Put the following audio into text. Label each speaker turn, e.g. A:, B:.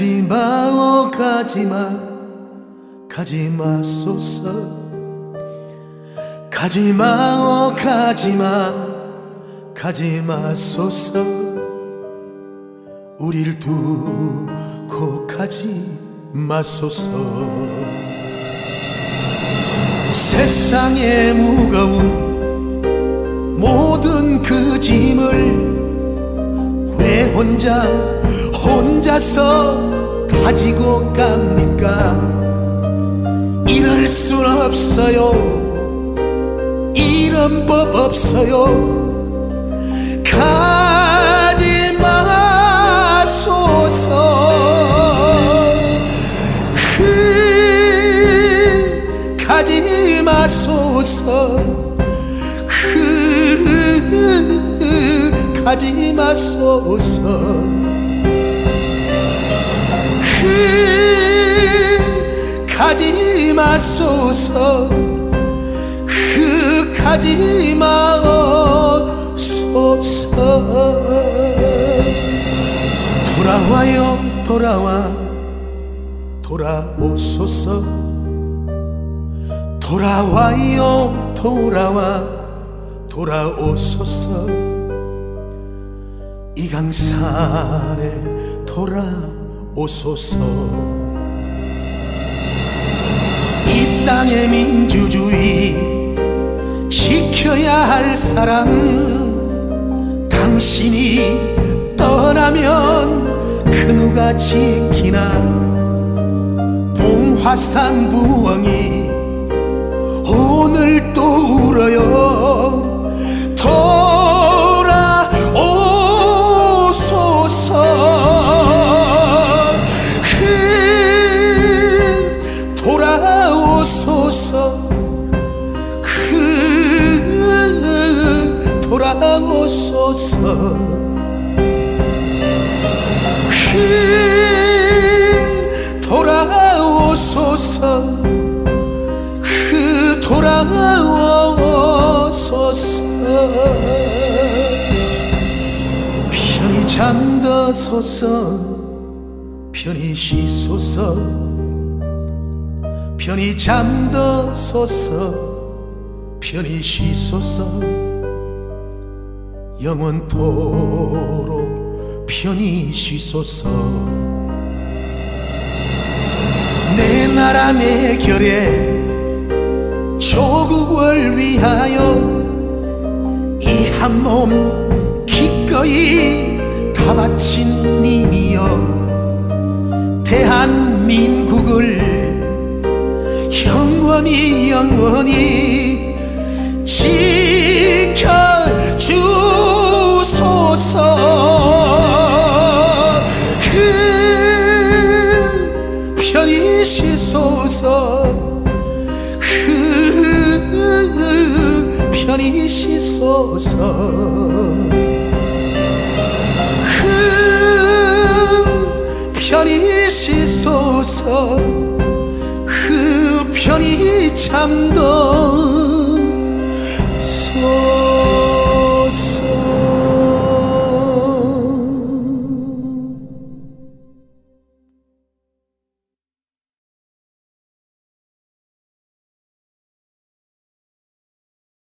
A: 가지마 오 가지마. 가지 마소서. 가지 마 오 가지 마. 가지 마소서. 우리를 두고 가지 마소서. 세상의 무거운 모든 그 짐을 왜 혼자 혼자서 가지고 갑니까 이럴 순 없어요. 이런 법 없어요. 가지 마소서. 그 가지 마소서. 그 가지 마소서. 그 가지 마소서. 그 가지 마소서. 돌아와요 돌아와. 돌아오소서. 돌아와요 돌아와. 돌아오소서. 이강산에 돌아오소서 땅의 민주주의 지켜야 할 사람 당신이 떠나면 그 누가 지키나? 봉화산 부엉이 오늘 또 울어요 돌아오소서. 그 돌아오소서. 그 돌아오소서. 그 돌아오소서. 편히 잠드소서. 편히 쉬소서 편히 잠드소서 편히 쉬소서 영원토록 편히 쉬소서 내 나라 내 결에 조국을 위하여 이 한 몸 기꺼이 다 바친 님이여 대한민국을 영원히 영원히 지켜주소서. 그 편히 쉬소서. 그 편히 쉬소서. 그 편히 쉬소서. 그 편히 잠도